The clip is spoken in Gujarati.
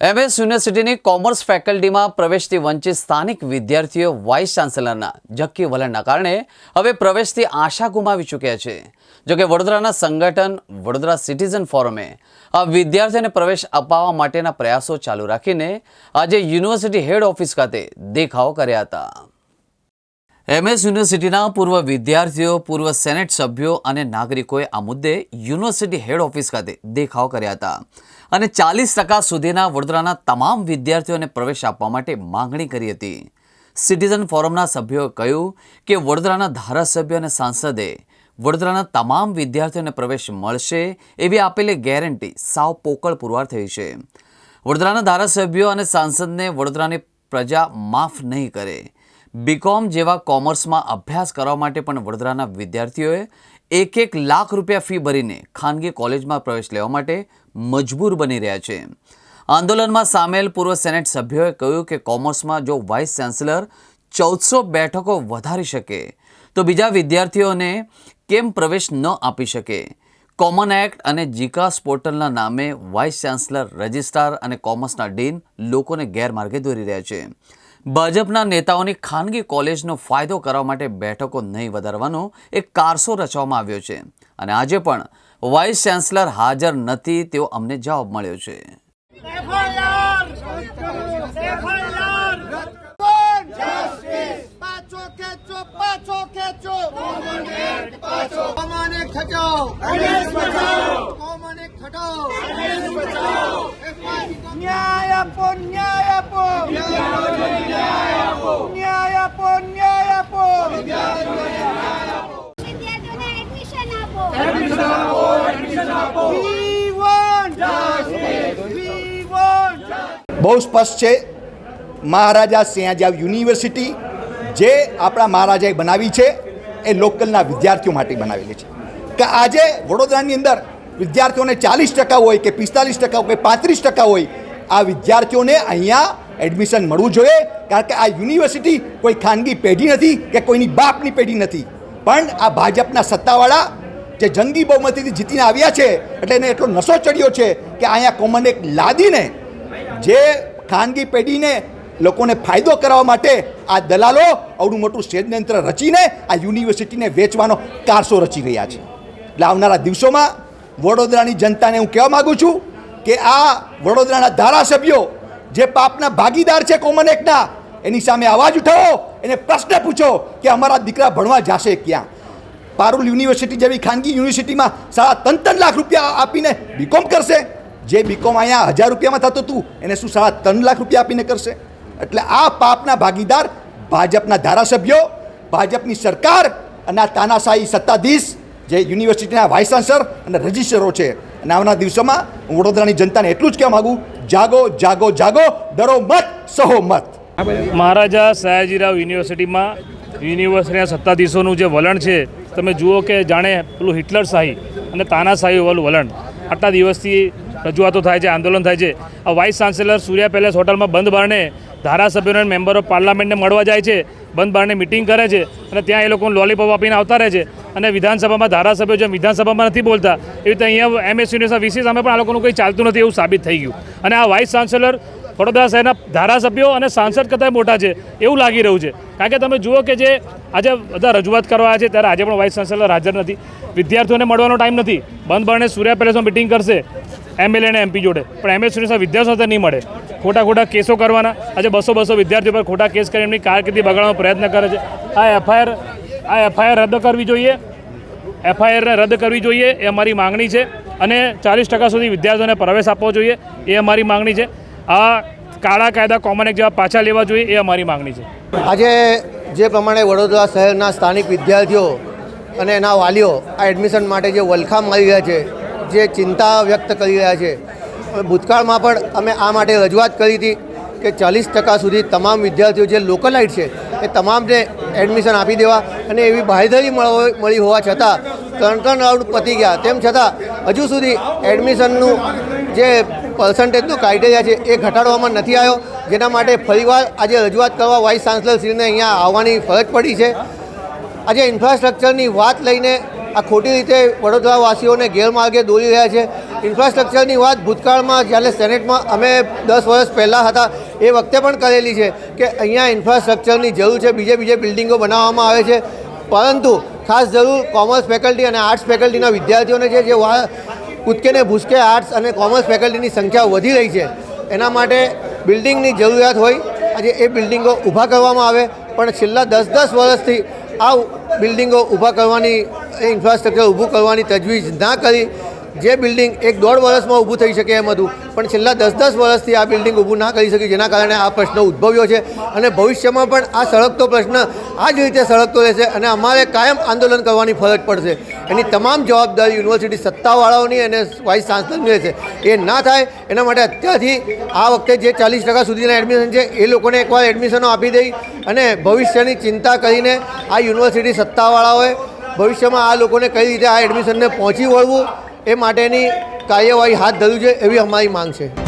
એમએસ યુનિવર્સિટીની કોમર્સ ફેકલ્ટીમાં પ્રવેશથી વંચિત સ્થાનિક વિદ્યાર્થીઓ વાઇસ ચાન્સેલરના જક્કી વલણના કારણે હવે પ્રવેશથી આશા ગુમાવી ચૂક્યા છે. જોકે વડોદરાના સંગઠન વડોદરા સિટીઝન ફોરમે આ વિદ્યાર્થીઓને પ્રવેશ અપાવવા માટેના પ્રયાસો ચાલુ રાખીને આજે યુનિવર્સિટી હેડ ઓફિસ ખાતે દેખાવો કર્યા હતા. એમએસ યુનિવર્સિટીના પૂર્વ વિદ્યાર્થીઓ, પૂર્વ સેનેટ સભ્યો અને નાગરિકોએ આ મુદ્દે યુનિવર્સિટી હેડ ઓફિસ ખાતે દેખાવ કર્યા હતા. અને ચાલીસ ટકા સુધીના વડોદરાના તમામ વિદ્યાર્થીઓને પ્રવેશ આપવા માટે માંગણી કરી હતી. સિટીઝન ફોરમના સભ્યોએ કહ્યું કે વડોદરાના ધારાસભ્ય અને સાંસદે વડોદરાના તમામ વિદ્યાર્થીઓને પ્રવેશ મળશે એવી આપેલી ગેરંટી સાવ પોકળ પુરવાર થઈ છે. વડોદરાના ધારાસભ્યો અને સાંસદને વડોદરાની પ્રજા માફ નહીં કરે. બીકોમ જેવા કોમર્સમાં અભ્યાસ કરવા માટે પણ વડોદરાના વિદ્યાર્થીઓએ એક એક લાખ રૂપિયા ફી ભરીને ખાનગી કોલેજમાં પ્રવેશ લેવા માટે મજબૂર બની રહ્યા છે. આંદોલનમાં સામેલ પૂર્વ સેનેટ સભ્યોએ કહ્યું કે કોમર્સમાં જો વાઇસ ચાન્સેલર ચૌદસો બેઠકો વધારી શકે, તો બીજા વિદ્યાર્થીઓને કેમ પ્રવેશ ન આપી શકે? કોમન એક્ટ અને જીકાસ પોર્ટલના નામે વાઇસ ચાન્સલર રજિસ્ટ્રાર અને કોમર્સના ડીન લોકોને ગેરમાર્ગે દોરી રહ્યા છે. ભાજપના નેતાઓની ખાનગી કોલેજનો ફાયદો કરવા માટે બેઠકો નહીં વધારવાનો એક કારસો રચવામાં આવ્યો છે. અને આજે પણ વાઇસ ચાન્સલર હાજર નથી તેવો અમને જવાબ મળ્યો છે. પાછો બહુ સ્પષ્ટ છે. મહારાજા સિંહાજાવ યુનિવર્સિટી જે આપણા મહારાજાએ બનાવી છે, એ લોકલના વિદ્યાર્થીઓ માટે બનાવેલી છે. કે આજે વડોદરાની અંદર વિદ્યાર્થીઓને ચાલીસ ટકા હોય કે પિસ્તાલીસ ટકા હોય કે પાંત્રીસ ટકા હોય, આ વિદ્યાર્થીઓને અહીંયા એડમિશન મળવું જોઈએ. કારણ કે આ યુનિવર્સિટી કોઈ ખાનગી પેઢી નથી કે કોઈની બાપની પેઢી નથી. પણ આ ભાજપના સત્તાવાળા જે જંગી બહુમતીથી જીતીને આવ્યા છે, એટલે એને એટલો નશો ચડ્યો છે કે અહીંયા કોમન એક લાદીને જે ખાનગી પેઢીને લોકોને ફાયદો કરવા માટે આ દલાલો આવડું મોટું ષડયંત્ર રચીને આ યુનિવર્સિટીને વેચવાનો કારસો રચી રહ્યા છે. એટલે આવનારા દિવસોમાં વડોદરાની જનતાને હું કહેવા માગું છું કે આ વડોદરાના ધારાસભ્યો જે પાપના ભાગીદાર છે કોમન એકના એની સામે અવાજ ઉઠાવો, એને પ્રશ્ન પૂછો કે અમારા દીકરા ભણવા જશે ક્યાં? પારુલ યુનિવર્સિટી જેવી ખાનગી યુનિવર્સિટીમાં સાડા ત્રણ ત્રણ લાખ રૂપિયા આપીને બીકોમ કરશે. જે બીકોમ અહીંયા હજાર રૂપિયામાં થતું હતું એને શું સાડા ત્રણ લાખ રૂપિયા આપીને કરશે? એટલે આ પાપના ભાગીદાર ભાજપના ધારાસભ્યો, ભાજપની સરકાર અને આ તાનાશાહી સત્તાધીશ જે યુનિવર્સિટીના વાઇસ ચાન્સલર અને રજિસ્ટરો છે. અને આવનારા દિવસોમાં હું વડોદરાની જનતાને એટલું જ કહેવા માગું, જાગો જાગો જાગો, ડરો મત, સહો મત. મહારાજા સયાજીરાવ યુનિવર્સિટીમાં યુનિવર્સિટીના સત્તાધીશોનું જે વલણ છે, તમે જુઓ કે જાણે પેલું હિટલર શાહી અને તાનાશાહી વાળું વલણ. આટલા દિવસથી રજૂઆતો થાય છે, આંદોલન થાય છે. આ વાઇસ ચાન્સેલર સૂર્યા પેલેસ હોટલમાં બંધ બારણે ધારાસભ્યોને મેમ્બર ઓફ પાર્લામેન્ટને મળવા જાય છે, બંધ બારણે મિટિંગ કરે છે અને ત્યાં એ લોકોને લોલીપોપ આપીને આવતા રહે છે. અને વિધાનસભામાં ધારાસભ્યો જેમ વિધાનસભામાં નથી બોલતા, એવી રીતે અહીંયા એમએસ યુનિવર્સિટી વીસી સામે પણ આ લોકોનું કંઈ ચાલતું નથી એવું સાબિત થઈ ગયું. અને આ વાઇસ ચાન્સેલર વડોદરા શહેરના ધારાસભ્યો અને સાંસદ કરતાં મોટા છે, એવું લાગી રહ્યું છે. કારણ કે તમે જુઓ કે જે આજે બધા રજૂઆત કરવા છે, ત્યારે આજે પણ વાઇસ ચાન્સેલર હાજર નથી. વિદ્યાર્થીઓને મળવાનો ટાઈમ નથી. બંધ બારણે સૂર્યા પેલેસમાં મિટિંગ કરશે એમએલએ અને એમપી જોડે. પણ એમએસ યુનિવર્સિટી વિદ્યાર્થીઓ સાથે નહીં મળે. ખોટા ખોટા કેસો કરવાના. આજે બસો બસો વિદ્યાર્થીઓ પર ખોટા કેસ કરી એમની કારકિર્દી બગાડવાનો પ્રયત્ન કરે છે. આ એફઆઈઆર આ એફઆઈઆર રદ કરવી જોઈએ. એફઆઈઆરને રદ કરવી જોઈએ એ અમારી માંગણી છે અને ચાલીસ ટકા સુધી વિદ્યાર્થીઓને પ્રવેશ આપવો જોઈએ એ અમારી માંગણી છે. આ કાળા કાયદા કોમન એક જેવા પાછા લેવા જોઈએ એ અમારી માંગણી છે. આજે જે પ્રમાણે વડોદરા શહેરના સ્થાનિક વિદ્યાર્થીઓ અને એના વાલીઓ આ એડમિશન માટે જે વલખામ આવી રહ્યા છે, જે ચિંતા વ્યક્ત કરી રહ્યા છે ભૂતકાળમાં પણ અમે આ માટે રજૂઆત કરી હતી કે ચાલીસ ટકા સુધી તમામ વિદ્યાર્થીઓ જે લોકલાઇટ છે, એ તમામને એડમિશન આપી દેવા અને એવી બાંયધરી મળી હોવા છતાં ત્રણ ત્રણ રાઉન્ડ પતી ગયા. તેમ છતાં હજુ સુધી એડમિશનનું જે પર્સન્ટેજનું ક્રાઇટેરિયા છે, એ ઘટાડવામાં નથી આવ્યો. જેના માટે ફરીવાર આજે રજૂઆત કરવા વાઇસ ચાન્સલરશ્રીને અહીંયા આવવાની ફરજ પડી છે. આજે ઇન્ફ્રાસ્ટ્રક્ચરની વાત લઈને આ ખોટી રીતે વડોદરાવાસીઓને ગેરમાર્ગે દોરી રહ્યા છે. ઇન્ફ્રાસ્ટ્રક્ચરની વાત ભૂતકાળમાં જ્યારે સેનેટમાં અમે દસ વર્ષ પહેલાં હતા, એ વખતે પણ કરેલી છે કે અહીંયા ઇન્ફ્રાસ્ટ્રક્ચરની જરૂર છે, બીજે બીજે બિલ્ડિંગો બનાવવામાં આવે છે. પરંતુ ખાસ જરૂર કોમર્સ ફેકલ્ટી અને આર્ટ્સ ફેકલ્ટીના વિદ્યાર્થીઓને છે, જે વા કૂદકે ને ભૂસકે આર્ટ્સ અને કોમર્સ ફેકલ્ટીની સંખ્યા વધી રહી છે. એના માટે બિલ્ડિંગની જરૂરિયાત હોય, આજે એ બિલ્ડિંગો ઊભા કરવામાં આવે. પણ છેલ્લા દસ દસ વર્ષથી આ બિલ્ડિંગો ઊભા કરવાની ઇન્ફ્રાસ્ટ્રક્ચર ઊભું કરવાની તજવીજ ના કરી. જે બિલ્ડિંગ એક દોઢ વર્ષમાં ઊભું થઈ શકે એમ હતું. પણ છેલ્લા દસ દસ વર્ષથી આ બિલ્ડિંગ ઊભું ના કરી શક્યું જેના કારણે આ પ્રશ્ન ઉદ્ભવ્યો છે. અને ભવિષ્યમાં પણ આ સળગતો પ્રશ્ન આ જ રીતે સળગતો રહેશે અને અમારે કાયમ આંદોલન કરવાની ફરજ પડશે. એની તમામ જવાબદારી યુનિવર્સિટી સત્તાવાળાઓની અને વાઇસ ચાન્સલરની રહેશે. એ ના થાય, એના માટે અત્યારથી આ વખતે જે ચાલીસ ટકા સુધીના એડમિશન છે, એ લોકોને એકવાર એડમિશનો આપી દઈ અને ભવિષ્યની ચિંતા કરીને આ યુનિવર્સિટી સત્તાવાળાઓએ ભવિષ્યમાં આ લોકોને કઈ રીતે આ એડમિશનને પહોંચી વળવું એ માટેની કાર્યવાહી હાથ ધર્યું છે એવી અમારી માંગ છે.